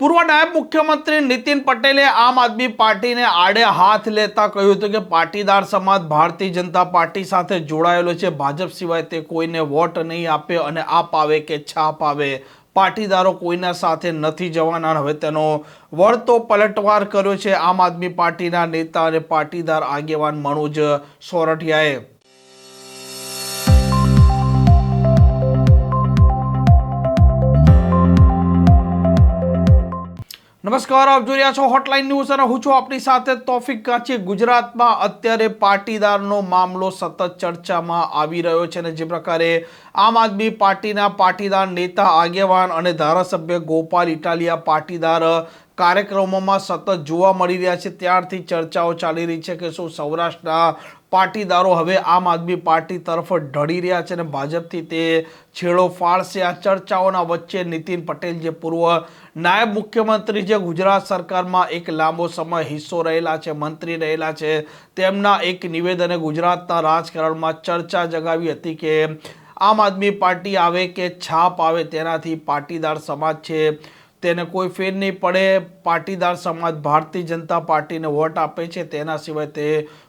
પૂર્વ નાયબ મુખ્યમંત્રી નીતિન પટેલે આમ આદમી પાર્ટીને આડે હાથ લેતા કહ્યું હતું કે પાટીદાર સમાજ ભારતીય જનતા પાર્ટી સાથે જોડાયેલો છે. ભાજપ સિવાય તે કોઈને વોટ નહીં આપે અને આપ આવે કે છાપ આવે. પાટીદારો કોઈના સાથે નથી જવાના. હવે તેનો વળતો પલટવાર કર્યો છે આમ આદમી પાર્ટીના નેતા અને પાટીદાર આગેવાન મનોજ સોરઠિયાએ. નમસ્કાર, આપ જોઈ રહ્યા છો હોટલાઇન ન્યૂઝ અને હું છું આપની સાથે તોફિક કાચી ગુજરાતમાં અત્યારે પાટીદારનો મામલો સતત ચર્ચામાં આવી રહ્યો છે અને જે પ્રકારે આમ આદમી પાર્ટીના પાટીદાર નેતા, આગેવાન અને ધારાસભ્ય ગોપાલ ઇટાલિયા પાટીદાર કાર્યક્રમોમાં સતત જોવા મળી રહ્યા છે. ત્યારથી ચર્ચાઓ ચાલી રહી છે કે શું સૌરાષ્ટ્રના પાટીદારો હવે આમ આદમી પાર્ટી તરફ ઢળી રહ્યા છે અને ભાજપથી તે છેડો ફાળશે આ ચર્ચાઓના વચ્ચે નીતિન પટેલ, જે પૂર્વ નાયબ મુખ્યમંત્રી જે ગુજરાત સરકારમાં એક લાંબો સમય હિસ્સો રહેલા છે, મંત્રી રહેલા છે. તેમના એક નિવેદને ગુજરાતના રાજકારણમાં ચર્ચા જગાવી હતી કે આમ આદમી પાર્ટી આવે કે છાપ આવે તેનાથી પાટીદાર સમાજ છે તેને કોઈ ફેર નહીં પડે. પાટીદાર સમાજ ભારતીય જનતા પાર્ટીને વોટ આપે છે. તેના સિવાય તે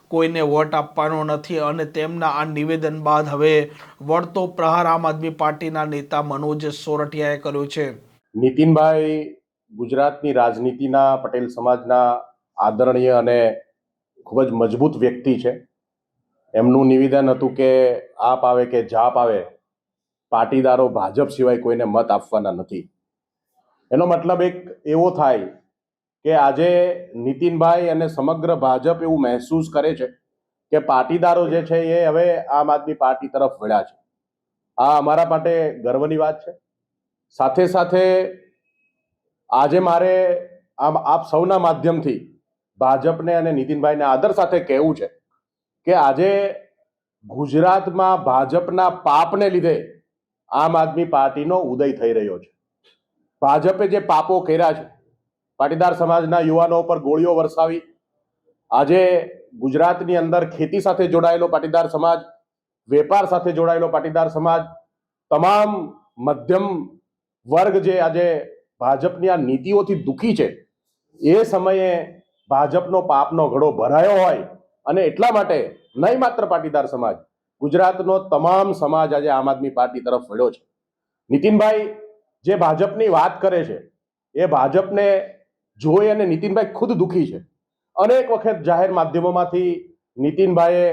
કોઈને વોટ આપવાનો નથી અને તેમના આ નિવેદન બાદ હવે વળતો પ્રહાર આમ આદમી પાર્ટીના નેતા મનોજ સોરઠિયાએ કર્યો છે. નીતિનભાઈ ગુજરાતની રાજનીતિના, પટેલ સમાજના આદરણીય અને ખૂબ જ મજબૂત વ્યક્તિ છે. એમનું નિવેદન હતું કે આપ આવે કે જાપ આવે, પાટીદારો ભાજપ સિવાય કોઈને મત આપવાના નથી. એનો મતલબ એક એવો થાય કે આજે નીતિનભાઈ અને સમગ્ર ભાજપ એવું મહેસૂસ કરે છે કે પાટીદારો જે છે એ હવે આમ આદમી પાર્ટી તરફ વળ્યા છે. આ અમારા માટે ગર્વની વાત છે. સાથે સાથે આજે મારે આમ આપ સૌના માધ્યમથી ભાજપને અને નીતિનભાઈને આદર સાથે કહેવું છે કે આજે ગુજરાતમાં ભાજપના પાપને લીધે આમ આદમી પાર્ટીનો ઉદય થઈ રહ્યો છે. ભાજપે જે પાપો કર્યા છે, પાટીદાર સમાજના યુવાનો પર ગોળીઓ વરસાવી, આજે ગુજરાતની અંદર ખેતી સાથે જોડાયેલો પાટીદાર સમાજ, વેપાર સાથે જોડાયેલો પાટીદાર સમાજ, તમામ મધ્યમ વર્ગ જે આજે ભાજપની આ નીતિઓથી દુખી છે, એ સમયે ભાજપનો પાપનો ઘડો ભરાયો હોય અને એટલા માટે નહીં માત્ર પાટીદાર સમાજ, ગુજરાતનો તમામ સમાજ આજે આમ આદમી પાર્ટી તરફ વળ્યો છે. નીતિનભાઈ જે ભાજપની વાત કરે છે, એ ભાજપને જોઈ અને નીતિનભાઈ ખુદ દુઃખી છે. અનેક વખત જાહેર માધ્યમોમાંથી નીતિનભાઈએ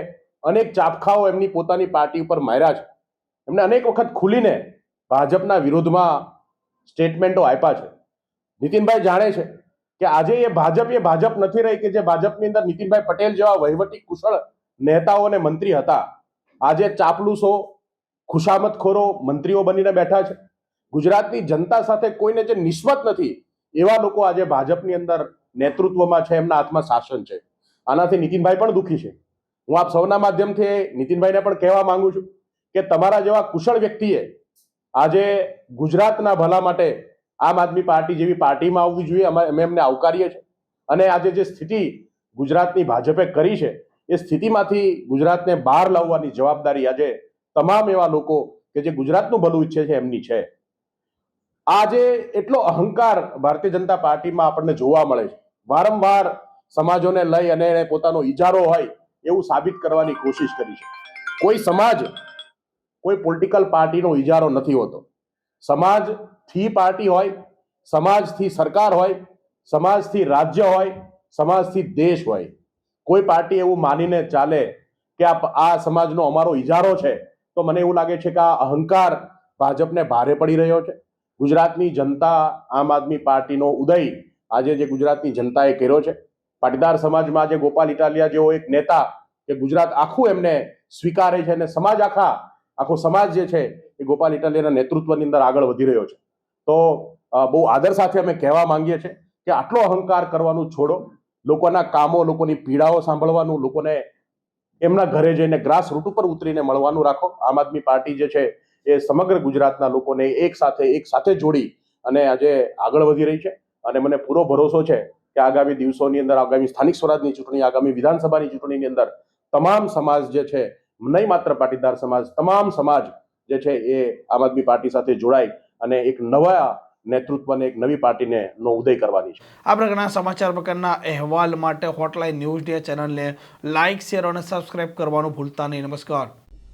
અનેક ચાપખાઓ એમની પોતાની પાર્ટી ઉપર માર્યા છે. એમને અનેક વખત ખુલીને ભાજપના વિરોધમાં સ્ટેટમેન્ટો આપ્યા છે. નીતિનભાઈ જાણે છે કે આજે એ ભાજપ એ ભાજપ નથી રહી કે જે ભાજપની અંદર નીતિનભાઈ પટેલ જેવા વહીવટી કુશળ નેતાઓ અને મંત્રી હતા. આજે ચાપલુસો, ખુશામતખોરો મંત્રીઓ બનીને બેઠા છે. ગુજરાતની જનતા સાથે કોઈને જે નિસ્બત નથી, એવા લોકો આજે ભાજપની અંદર નેતૃત્વમાં છે, એમના હાથમાં શાસન છે. આનાથી નીતિનભાઈ પણ દુઃખી છે. હું આપ સૌના માધ્યમથી નીતિનભાઈને પણ કહેવા માંગુ છું કે તમારા જેવા કુશળ વ્યક્તિએ આજે ગુજરાતના ભલા માટે આમ આદમી પાર્ટી જેવી પાર્ટીમાં આવવી જોઈએ, અમે એમને આવકારીએ છીએ. અને આજે જે સ્થિતિ ગુજરાતની ભાજપે કરી છે, એ સ્થિતિમાંથી ગુજરાતને બહાર લાવવાની જવાબદારી આજે તમામ એવા લોકો કે જે ગુજરાતનું ભલું ઈચ્છે છે, એમની છે. આજે એટલો અહંકાર ભારતીય જનતા પાર્ટીમાં આપણને જોવા મળે છે. વારંવાર સમાજોને લઈ અને એને પોતાનો ઇજારો હોય એવું સાબિત કરવાની કોશિશ કરી છે. કોઈ સમાજ કોઈ પોલિટિકલ પાર્ટીનો ઇજારો નથી હોતો. સમાજથી પાર્ટી હોય સમાજથી સરકાર હોય સમાજથી રાજ્ય હોય સમાજથી દેશ હોય. કોઈ પાર્ટી એવું માનીને ચાલે કે આ સમાજનો અમારો ઇજારો છે, તો મને એવું લાગે છે કે આ અહંકાર ભાજપને ભારે પડી રહ્યો છે. ગુજરાતની જનતા આમ આદમી પાર્ટીનો ઉદય આજે જે ગુજરાતની જનતાએ કર્યો છે. પાટીદાર સમાજમાં જે ગોપાલ ઇટાલિયા જેવો એક નેતા કે ગુજરાત આખું એમને સ્વીકારે છે અને સમાજ આખા, આખો સમાજ જે છે એ ગોપાલ ઇટાલિયાના નેતૃત્વની અંદર આગળ વધી રહ્યો છે. તો બહુ આદર સાથે અમે કહેવા માંગીએ છીએ કે આટલો અહંકાર કરવાનું છોડો. લોકોના કામો, લોકોની પીડાઓ સાંભળવાનું, લોકોને એમના ઘરે જઈને ગ્રાસ રૂટ ઉપર ઉતરીને મળવાનું રાખો. આમ આદમી પાર્ટી જે છે એ સમગ્ર ગુજરાતના લોકોને એક સાથે એક સાથે જોડી અને આજે આગળ વધી રહી છે. અને મને પૂરો ભરોસો છે કે આગામી દિવસોની અંદર, આગામી સ્થાનિક સ્વરાજની ચૂંટણી, આગામી વિધાનસભાની ચૂંટણીની અંદર તમામ સમાજ જે છે, નહીં માત્ર પાટીદાર સમાજ, તમામ સમાજ જે છે એ આમ આદમી પાર્ટી સાથે જોડાય અને એક નવા નેતૃત્વને, એક નવી પાર્ટીને નો ઉદય કરવાની છે. આ પ્રકારના સમાચાર પ્રકારના અહેવાલ માટે હોટલાઇન ન્યૂઝ ડે ચેનલને લાઇક શેર અને સબસ્ક્રાઇબ કરવાનું ભૂલતા નહીં. નમસ્કાર.